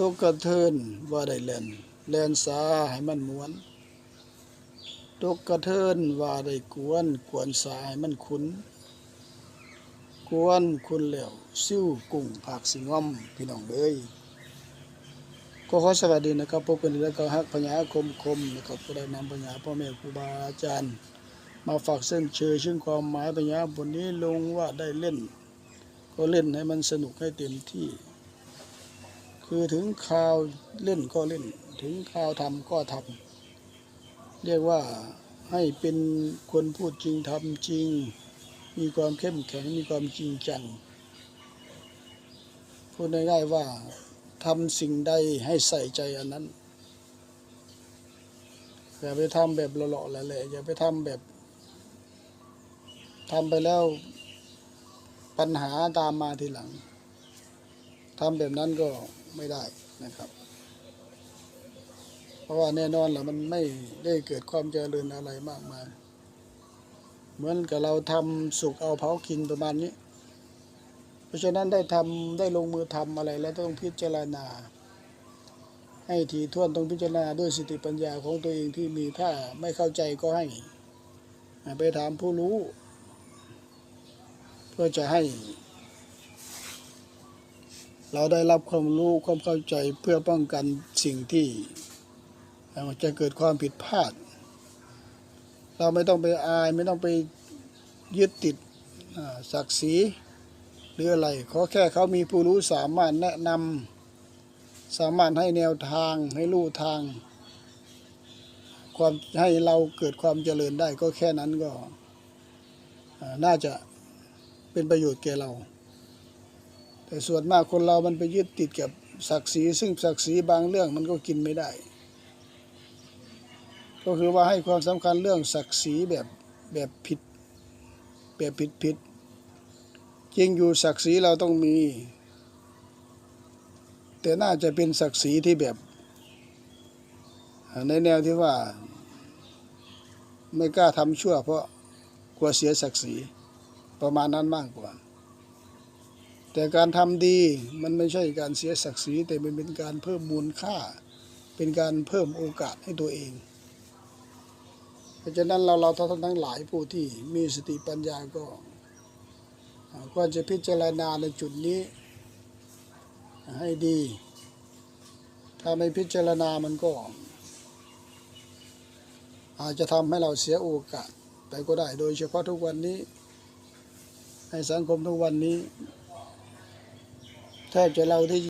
ตกกระเทินว่าได้แล่นแล่นสาให้มันม้วนตกกระเทินว่าได้กวน กวนสาให้มันขุนกวนคุณแล้วซิ่วกุ้งผักสิงอมพี่น้องเอ้ยก็ขอสวัสดีนะครับพบกันอีกแล้วก็ฮักพญาคมคมนะครับก็ได้นำพญาพ่อแม่ครูบาอาจารย์ มาฝากเส้นเชยซึ่งความหมายพญาบนนี้ลงว่าได้เล่น ก็เล่นให้มันสนุกให้เต็มที่ คือถึงข่าวเล่นก็เล่น ถึงข่าวทำก็ทำเรียกว่าให้เป็นคนพูดจริงทำจริง มีความเข้มแข็งมีความจริงจังพูดง่ายๆว่าทำสิ่งใดให้ใส่ใจอันนั้นอย่าไปทำแบบหล่อๆแหละๆอย่าไปทำแบบทำไปแล้วปัญหาตามมาทีหลัง ทำแบบนั้นก็ไม่ได้นะครับ เพราะว่าแน่นอนแหละมันไม่ได้เกิดความเจริญอะไรมากมายเหมือนกับเราทำสุกเอาเผากินประมาณนี้ เพราะฉะนั้นได้ทำได้ลงมือทำอะไรแล้วต้องพิจารณา ให้ถี่ถ้วนต้องพิจารณาด้วยสติปัญญาของตัวเองที่มีถ้าไม่เข้าใจก็ให้ ไปถามผู้รู้ เพื่อจะให้ เราได้รับความรู้ความเข้าใจเพื่อป้องกันสิ่งที่จะเกิดความผิดพลาด เราไม่ต้องไปอายไม่ต้องไปยึดติดศักดิ์ศรีหรืออะไรขอแค่เขามีผู้รู้สามารถแนะนำสามารถให้แนวทางให้รู้ทาง ความให้เราเกิดความเจริญได้ก็แค่นั้นก็น่าจะเป็นประโยชน์แก่เรา แต่ส่วนมากคนเรามันไปยึดติดกับศักดิ์ศรีซึ่งศักดิ์ศรีบางเรื่องมันก็กินไม่ได้ ก็คือว่าให้ความสำคัญเรื่องศักดิ์ศรีแบบแบบผิดแบบผิดผิดจริงอยู่ศักดิ์ศรีเราต้องมี แต่น่าจะเป็นศักดิ์ศรีที่แบบ ในแนวที่ว่า ไม่กล้าทำชั่วเพราะกลัวเสียศักดิ์ศรีประมาณนั้นมากกว่า แต่การทำดีมันไม่ใช่การเสียศักดิ์ศรีแต่มันเป็นการเพิ่มมูลค่า เป็นการเพิ่มโอกาสให้ตัวเอง เพราะฉะนั้นเราเราทั้งหลายผู้ที่มีสติปัญญาก็ควรจะพิจารณาในจุดนี้ให้ดี ถ้าไม่พิจารณามันก็ อาจจะทำให้เราเสียโอกาสไปก็ได้ โดยเฉพาะทุกวันนี้ ในสังคมทุกวันนี้ แทบจะเราที่